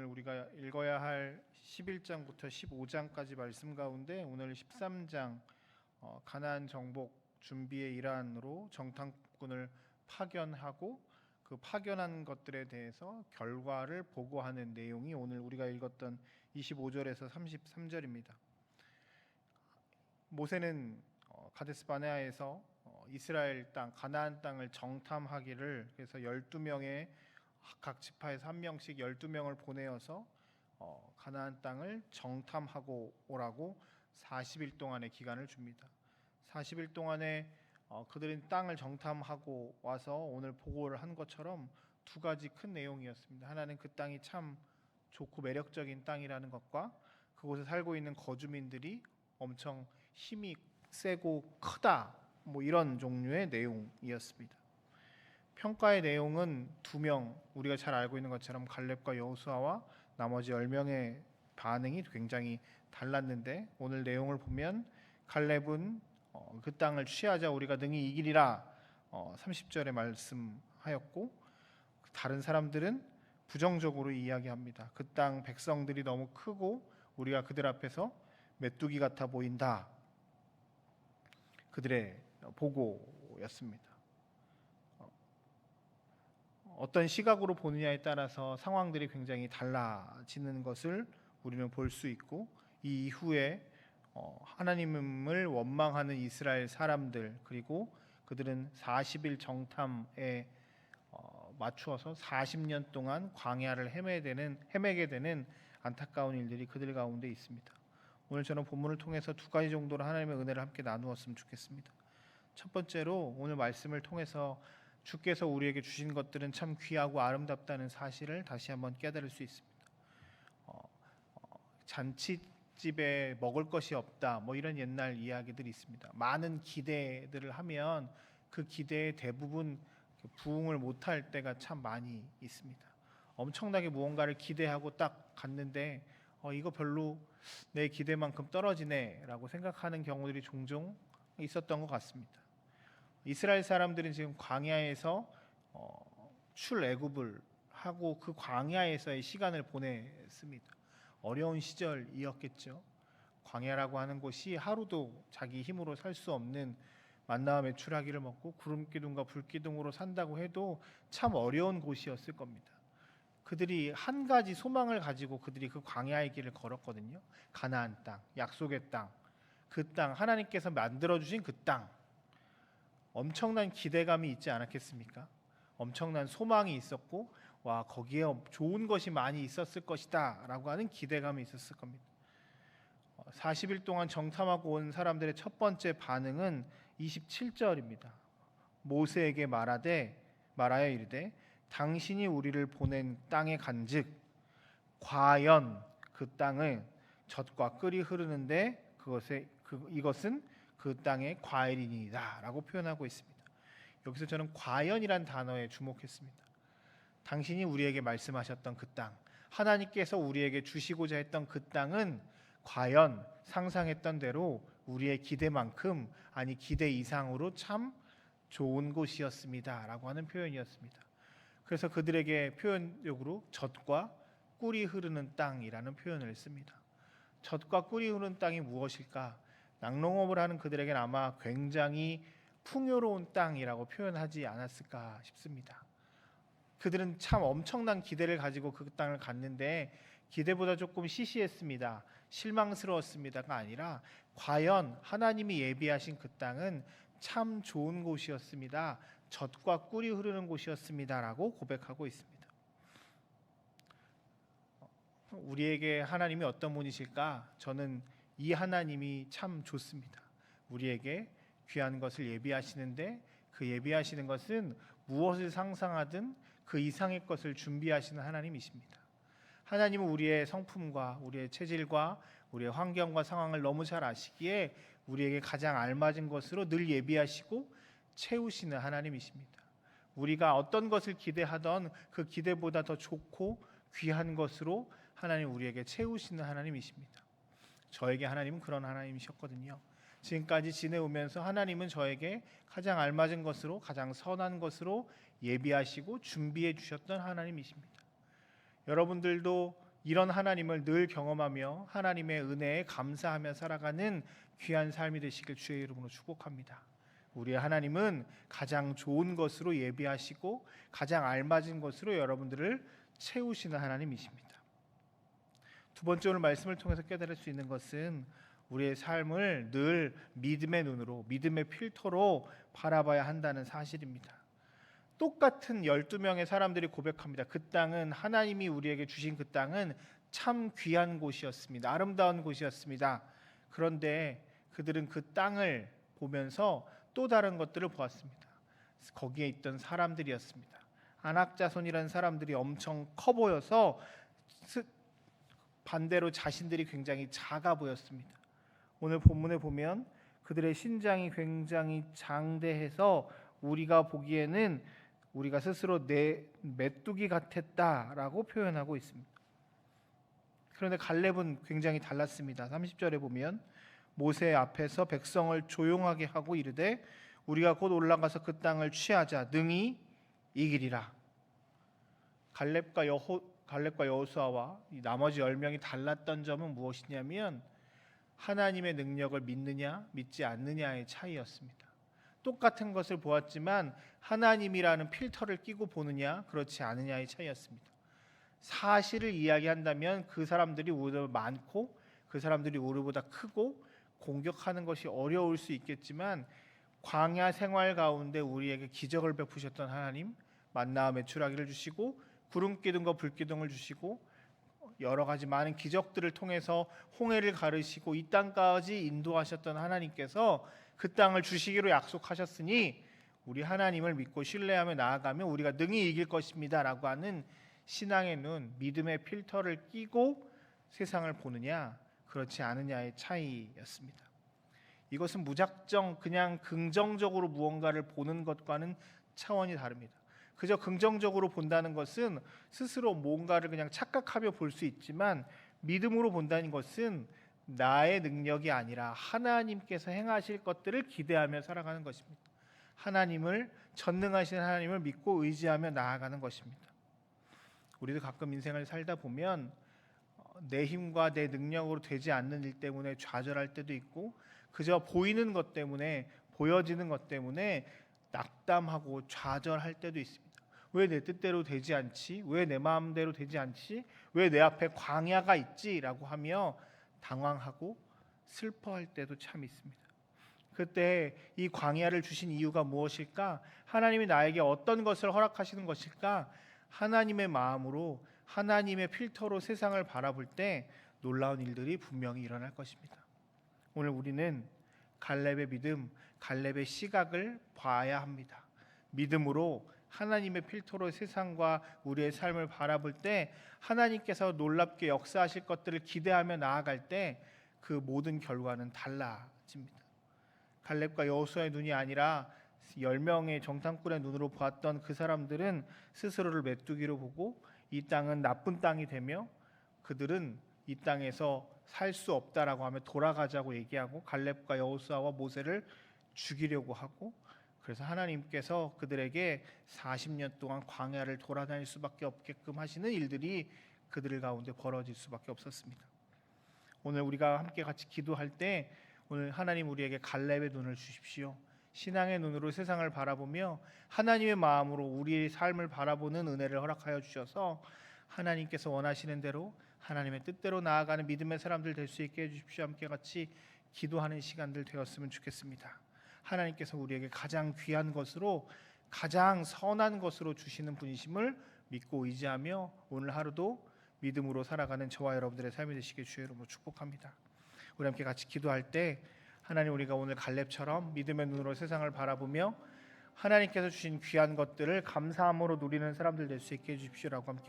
오늘 우리가 읽어야 할 11장부터 15장까지 말씀 가운데 오늘 13장 어, 가나안 정복 준비의 일환으로 정탐꾼을 파견하고 그 파견한 것들에 대해서 결과를 보고하는 내용이 오늘 우리가 읽었던 25절에서 33절입니다. 모세는 어, 카데스 바네아에서 어, 이스라엘 땅 가나안 땅을 정탐하기를 그래서 12명의 각 지파에서 한 명씩 12명을 보내어서 어, 가나안 땅을 정탐하고 오라고 40일 동안의 기간을 줍니다. 40일 동안에 어, 그들은 땅을 정탐하고 와서 오늘 보고를 한 것처럼 두 가지 큰 내용이었습니다. 하나는 그 땅이 참 좋고 매력적인 땅이라는 것과 그곳에 살고 있는 거주민들이 엄청 힘이 세고 크다 뭐 이런 종류의 내용이었습니다. 평가의 내용은 두 명 우리가 잘 알고 있는 것처럼 갈렙과 여호수아와 나머지 10명의 반응이 굉장히 달랐는데 오늘 내용을 보면 갈렙은 어, 그 땅을 취하자 우리가 능히 이기리라 어, 30절에 말씀하였고 다른 사람들은 부정적으로 이야기합니다. 그 땅 백성들이 너무 크고 우리가 그들 앞에서 메뚜기 같아 보인다. 그들의 보고였습니다. 어떤 시각으로 보느냐에 따라서 상황들이 굉장히 달라지는 것을 우리는 볼 수 있고 이 이후에 어, 하나님을 원망하는 이스라엘 사람들 그리고 그들은 40일 정탐에 어, 맞추어서 40년 동안 광야를 헤매게 되는 헤매게 되는 안타까운 일들이 그들 가운데 있습니다. 오늘 저는 본문을 통해서 두 가지 정도로 하나님의 은혜를 함께 나누었으면 좋겠습니다. 첫 번째로 오늘 말씀을 통해서 주께서 우리에게 주신 것들은 참 귀하고 아름답다는 사실을 다시 한번 깨달을 수 있습니다. 어, 어, 잔치집에 먹을 것이 없다, 뭐 이런 옛날 이야기들이 있습니다. 많은 기대들을 하면 그 기대의 대부분 부응을 못할 때가 참 많이 있습니다. 엄청나게 무언가를 기대하고 딱 갔는데 어, 이거 별로 내 기대만큼 떨어지네라고 생각하는 경우들이 종종 있었던 것 같습니다. 이스라엘 사람들은 지금 광야에서 어, 출애굽을 하고 그 광야에서의 시간을 보냈습니다. 어려운 시절이었겠죠. 광야라고 하는 곳이 하루도 자기 힘으로 살 수 없는 만나와 메추라기를 먹고 구름 기둥과 불 기둥으로 산다고 해도 참 어려운 곳이었을 겁니다. 그들이 한 가지 소망을 가지고 그들이 그 광야의 길을 걸었거든요. 가나안 땅, 약속의 땅, 그 땅, 하나님께서 만들어 주신 그 땅. 엄청난 기대감이 있지 않았겠습니까? 엄청난 소망이 있었고 와 거기에 좋은 것이 많이 있었을 것이다라고 하는 기대감이 있었을 겁니다. 40일 동안 정탐하고 온 사람들의 첫 번째 반응은 27절입니다. 모세에게 말하되 말하여 이르되 당신이 우리를 보낸 땅에 간즉 과연 그 땅을 젖과 끓이 흐르는데 그것에 그, 이것은 그 땅의 과일이니다라고 표현하고 있습니다. 여기서 저는 과연이란 단어에 주목했습니다. 당신이 우리에게 말씀하셨던 그 땅, 하나님께서 우리에게 주시고자 했던 그 땅은 과연 상상했던 대로 우리의 기대만큼 아니 기대 이상으로 참 좋은 곳이었습니다라고 하는 표현이었습니다. 그래서 그들에게 표현적으로 젖과 꿀이 흐르는 땅이라는 표현을 씁니다. 젖과 꿀이 흐르는 땅이 무엇일까? 낙농업을 하는 그들에게는 아마 굉장히 풍요로운 땅이라고 표현하지 않았을까 싶습니다. 그들은 참 엄청난 기대를 가지고 그 땅을 갔는데 기대보다 조금 시시했습니다. 실망스러웠습니다가 아니라 과연 하나님이 예비하신 그 땅은 참 좋은 곳이었습니다. 젖과 꿀이 흐르는 곳이었습니다라고 고백하고 있습니다. 우리에게 하나님이 어떤 분이실까? 저는 이 하나님이 참 좋습니다. 우리에게 귀한 것을 예비하시는데 그 예비하시는 것은 무엇을 상상하든 그 이상의 것을 준비하시는 하나님이십니다. 하나님은 우리의 성품과 우리의 체질과 우리의 환경과 상황을 너무 잘 아시기에 우리에게 가장 알맞은 것으로 늘 예비하시고 채우시는 하나님이십니다. 우리가 어떤 것을 기대하던 그 기대보다 더 좋고 귀한 것으로 하나님 우리에게 채우시는 하나님이십니다. 저에게 하나님은 그런 하나님이셨거든요. 지금까지 지내오면서 하나님은 저에게 가장 알맞은 것으로 가장 선한 것으로 예비하시고 준비해 주셨던 하나님이십니다. 여러분들도 이런 하나님을 늘 경험하며 하나님의 은혜에 감사하며 살아가는 귀한 삶이 되시길 주의 이름으로 축복합니다. 우리의 하나님은 가장 좋은 것으로 예비하시고 가장 알맞은 것으로 여러분들을 채우시는 하나님이십니다. 두 번째 오늘 말씀을 통해서 깨달을 수 있는 것은 우리의 삶을 늘 믿음의 눈으로 믿음의 필터로 바라봐야 한다는 사실입니다. 똑같은 12명의 사람들이 고백합니다. 그 땅은 하나님이 우리에게 주신 그 땅은 참 귀한 곳이었습니다. 아름다운 곳이었습니다. 그런데 그들은 그 땅을 보면서 또 다른 것들을 보았습니다. 거기에 있던 사람들이었습니다. 안악자손이라는 사람들이 엄청 커 보여서 스- 반대로 자신들이 굉장히 작아 보였습니다. 오늘 본문에 보면 그들의 신장이 굉장히 장대해서 우리가 보기에는 우리가 스스로 내 메뚜기 같았다라고 표현하고 있습니다. 그런데 갈렙은 굉장히 달랐습니다. 30절에 보면 모세 앞에서 백성을 조용하게 하고 이르되 우리가 곧 올라가서 그 땅을 취하자 능히 이기리라. 갈렙과 여호 갈렙과 여호수아와 이 나머지 열 명이 달랐던 점은 무엇이냐면 하나님의 능력을 믿느냐 믿지 않느냐의 차이였습니다. 똑같은 것을 보았지만 하나님이라는 필터를 끼고 보느냐 그렇지 않느냐의 차이였습니다. 사실을 이야기한다면 그 사람들이 우리보다 많고 그 사람들이 우리보다 크고 공격하는 것이 어려울 수 있겠지만 광야 생활 가운데 우리에게 기적을 베푸셨던 하나님 만나와 메추라기를 주시고 구름 기둥과 불 기둥을 주시고 여러 가지 많은 기적들을 통해서 홍해를 가르시고 이 땅까지 인도하셨던 하나님께서 그 땅을 주시기로 약속하셨으니 우리 하나님을 믿고 신뢰하며 나아가면 우리가 능히 이길 것입니다라고 하는 신앙의 눈, 믿음의 필터를 끼고 세상을 보느냐 그렇지 않느냐의 차이였습니다. 이것은 무작정 그냥 긍정적으로 무언가를 보는 것과는 차원이 다릅니다. 그저 긍정적으로 본다는 것은 스스로 뭔가를 그냥 착각하며 볼 수 있지만 믿음으로 본다는 것은 나의 능력이 아니라 하나님께서 행하실 것들을 기대하며 살아가는 것입니다. 하나님을 전능하신 하나님을 믿고 의지하며 나아가는 것입니다. 우리도 가끔 인생을 살다 보면 어, 내 힘과 내 능력으로 되지 않는 일 때문에 좌절할 때도 있고 그저 보이는 것 때문에 보여지는 것 때문에 낙담하고 좌절할 때도 있습니다. 왜 내 뜻대로 되지 않지? 왜 내 마음대로 되지 않지? 왜 내 앞에 광야가 있지?라고 하며 당황하고 슬퍼할 때도 참 있습니다. 그때 이 광야를 주신 이유가 무엇일까? 하나님이 나에게 어떤 것을 허락하시는 것일까? 하나님의 마음으로 하나님의 필터로 세상을 바라볼 때 놀라운 일들이 분명히 일어날 것입니다. 오늘 우리는 갈렙의 믿음, 갈렙의 시각을 봐야 합니다. 믿음으로 하나님의 필터로 세상과 우리의 삶을 바라볼 때 하나님께서 놀랍게 역사하실 것들을 기대하며 나아갈 때 그 모든 결과는 달라집니다. 갈렙과 여호수아의 눈이 아니라 열 명의 정탐꾼의 눈으로 보았던 그 사람들은 스스로를 메뚜기로 보고 이 땅은 나쁜 땅이 되며 그들은 이 땅에서 살 수 없다라고 하며 돌아가자고 얘기하고 갈렙과 여호수아와 모세를 죽이려고 하고 그래서 하나님께서 그들에게 40년 동안 광야를 돌아다닐 수밖에 없게끔 하시는 일들이 그들 가운데 벌어질 수밖에 없었습니다. 오늘 우리가 함께 같이 기도할 때 오늘 하나님 우리에게 갈렙의 눈을 주십시오. 신앙의 눈으로 세상을 바라보며 하나님의 마음으로 우리의 삶을 바라보는 은혜를 허락하여 주셔서 하나님께서 원하시는 대로 하나님의 뜻대로 나아가는 믿음의 사람들 될 수 있게 해 주십시오. 함께 같이 기도하는 시간들 되었으면 좋겠습니다. 하나님께서 우리에게 가장 귀한 것으로 가장 선한 것으로 주시는 분이심을 믿고 의지하며 오늘 하루도 믿음으로 살아가는 저와 여러분들의 삶이 되시길 주의 이름으로 축복합니다. 우리 함께 같이 기도할 때 하나님 우리가 오늘 갈렙처럼 믿음의 눈으로 세상을 바라보며 하나님께서 주신 귀한 것들을 감사함으로 누리는 사람들 될 수 있게 해 주십시오라고 함께